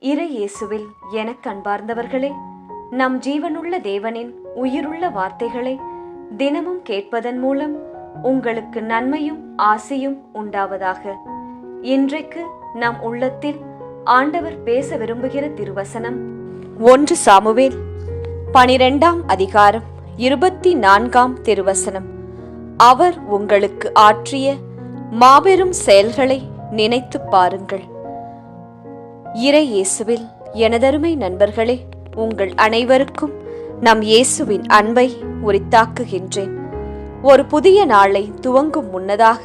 இறை இயேசுவில் எனக் கண்பார்ந்தவர்களே நம் ஜீவனுள்ள தேவனின் உயிருள்ள வார்த்தைகளை தினமும் கேட்பதன் மூலம் உங்களுக்கு நன்மையும் ஆசையும் உண்டாவதாக. இன்றைக்கு நம் உள்ளத்தில் ஆண்டவர் பேச விரும்புகிற திருவசனம் ஒன்று சாமுவேல் பனிரெண்டாம் அதிகாரம் இருபத்தி நான்காம் திருவசனம். அவர் உங்களுக்கு ஆற்றிய மாபெரும் செயல்களை நினைத்துப் பாருங்கள். இறை இயேசுவில் எனதருமை நண்பர்களே உங்கள் அனைவருக்கும் நம் இயேசுவின் அன்பை உரித்தாக்குகின்றேன். ஒரு புதிய நாளை துவங்கும் முன்னதாக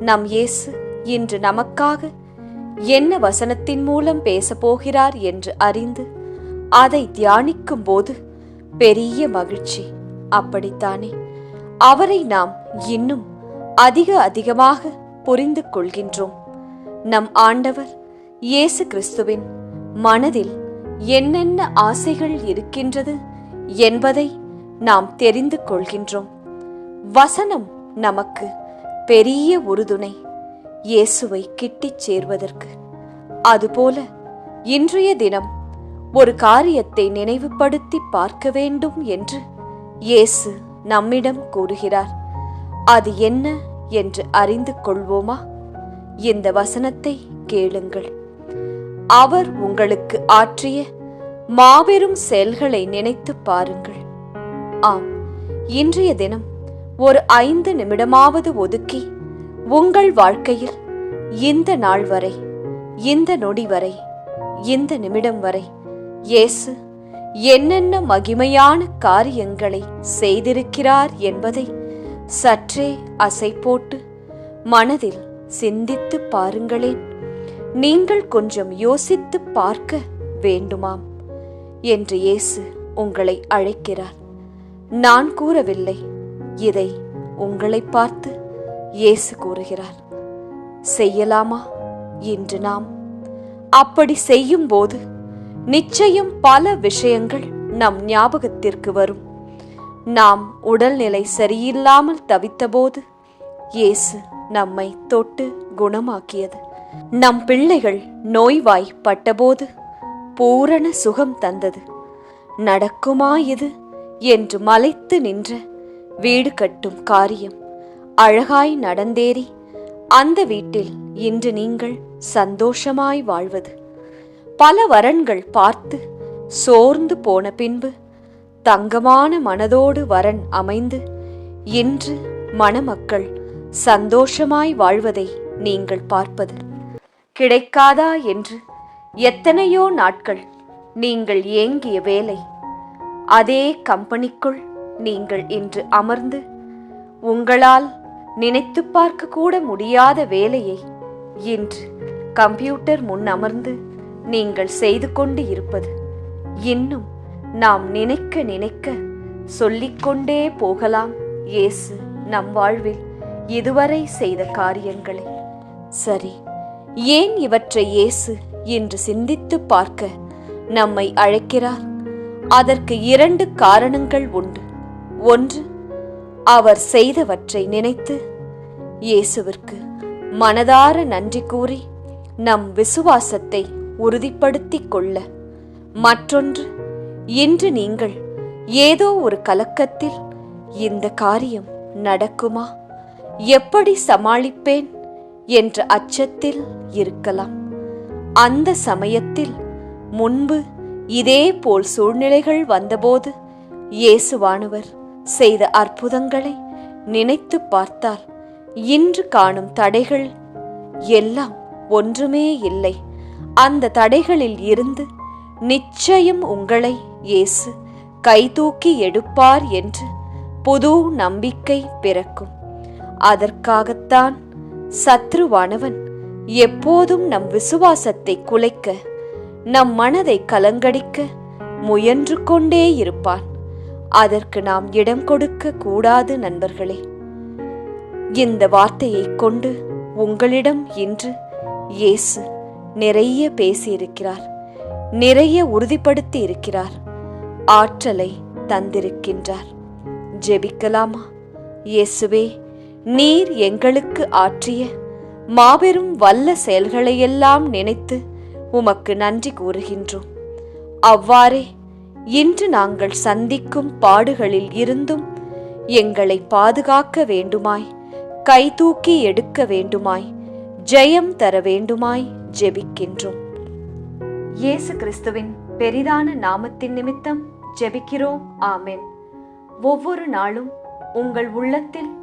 நம் இயேசு இன்று நமக்காக என்ன வசனத்தின் மூலம் பேசப்போகிறார் என்று அறிந்து அதை தியானிக்கும் போது பெரிய மகிழ்ச்சி. அப்படித்தானே? அவரை நாம் இன்னும் அதிக அதிகமாக புரிந்து கொள்கின்றோம். நம் ஆண்டவர் இயேசு கிறிஸ்துவின் மனதில் என்னென்ன ஆசைகள் இருக்கின்றது என்பதை நாம் தெரிந்து கொள்கின்றோம். வசனம் நமக்கு பெரிய உறுதுணை இயேசுவை கிட்டிச் சேர்வதற்கு. அதுபோல இன்றைய தினம் ஒரு காரியத்தை நினைவுபடுத்தி பார்க்க வேண்டும் என்று இயேசு நம்மிடம் கூறுகிறார். அது என்ன என்று அறிந்து கொள்வோமா? இந்த வசனத்தை கேளுங்கள். அவர் உங்களுக்கு ஆற்றிய மாபெரும் செயல்களை நினைத்துப் பாருங்கள். ஆம் இன்றைய தினம் ஒரு ஐந்து நிமிடமாவது ஒதுக்கி உங்கள் வாழ்க்கையில் இந்த நாள் வரை இந்த நொடி வரை இந்த நிமிடம் வரை இயேசு என்னென்ன மகிமையான காரியங்களை செய்திருக்கிறார் என்பதை சற்றே அசை போட்டு மனதில் சிந்தித்து பாருங்களேன். நீங்கள் கொஞ்சம் யோசித்து பார்க்க வேண்டுமாம் என்று இயேசு உங்களை அழைக்கிறார். நான் கூறவில்லை. இதை உங்களை பார்த்து இயேசு கூறுகிறார். செய்யலாமா இன்று நாம்? அப்படி செய்யும்போது நிச்சயம் பல விஷயங்கள் நம் ஞாபகத்திற்கு வரும். நாம் உடல்நிலை சரியில்லாமல் தவித்தபோது இயேசு நம்மை தொட்டு குணமாக்கியது. நம் பிள்ளைகள் நோய்வாய்ப்பட்டபோது பூரண சுகம் தந்தது. நடக்குமா இது? என்று மலைத்து நின்ற வீடு கட்டும் காரியம். அழகாய் நடந்தேறி அந்த வீட்டில் இன்று நீங்கள் சந்தோஷமாய் வாழ்வது. பல வரன்கள் பார்த்து சோர்ந்து போன பின்பு தங்கமான மனதோடு வரன் அமைந்து இன்று மணமக்கள் சந்தோஷமாய் வாழ்வதை நீங்கள் பார்ப்பது. கிடைக்காதா என்று எத்தனையோ நாட்கள் நீங்கள் ஏங்கிய வேலை. அதே கம்பெனிக்குள் நீங்கள் இன்று அமர்ந்து உங்களால் நினைத்து பார்க்க கூட முடியாத வேலையை இன்று கம்ப்யூட்டர் முன் அமர்ந்து நீங்கள் செய்து கொண்டு இருப்பது இன்னும் நாம் நினைக்க நினைக்க சொல்லிக்கொண்டே போகலாம். இயேசு நம் வாழ்வில் இதுவரை செய்த காரியங்களை. சரி. ஏன் இவற்றை இயேசு என்று சிந்தித்து பார்க்க நம்மை அழைக்கிறார்? அதற்கு இரண்டு காரணங்கள் உண்டு. ஒன்று அவர் செய்தவற்றை நினைத்து இயேசுவிற்கு மனதார நன்றி கூறி நம் விசுவாசத்தை உறுதிப்படுத்திக் கொள்ள. மற்றொன்று இன்று நீங்கள் ஏதோ ஒரு கலக்கத்தில் இந்த காரியம் நடக்குமா? எப்படி சமாளிப்பேன்? என்ற அச்சத்தில் இருக்கலாம். அந்த சமயத்தில் முன்பு இதே போல் சூழ்நிலைகள் வந்தபோது இயேசுவானவர் செய்த அற்புதங்களை நினைத்து பார்த்தால் இன்று காணும் தடைகள் எல்லாம் ஒன்றுமே இல்லை. அந்த தடைகளில் இருந்து நிச்சயம் உங்களை இயேசு கைதூக்கி எடுப்பார் என்று புது நம்பிக்கை பிறக்கும். அதற்காகத்தான் சத்ருவானவன் எப்போதும் நம் விசுவாசத்தை குலைக்க நம் மனதை கலங்கடிக்க முயன்று கொண்டே இருப்பான். அதற்கு நாம் இடம் கொடுக்க கூடாது நண்பர்களே. இந்த வார்த்தையை கொண்டு உங்களிடம் இன்று இயேசு நிறைய பேசியிருக்கிறார் நிறைய உறுதிப்படுத்தி இருக்கிறார் ஆற்றலை தந்திருக்கின்றார். ஜெபிக்கலாமா? இயேசுவே நீர் எங்களுக்கு ஆற்றிய மாபெரும் வல்ல செயல்களையெல்லாம் நினைத்து உமக்கு நன்றி கூறுகின்றோம். அவ்வாறே இன்று நாங்கள் சந்திக்கும் பாடுகளில் இருந்தும் எங்களை பாதுகாக்க வேண்டுமாய் கைதூக்கி எடுக்க வேண்டுமாய் ஜெயம் தர வேண்டுமாய் ஜெபிக்கின்றோம். இயேசு கிறிஸ்துவின் பெரிதான நாமத்தின் நிமித்தம் ஜெபிக்கிறோம். ஆமென். ஒவ்வொரு நாளும் உங்கள் உள்ளத்தில்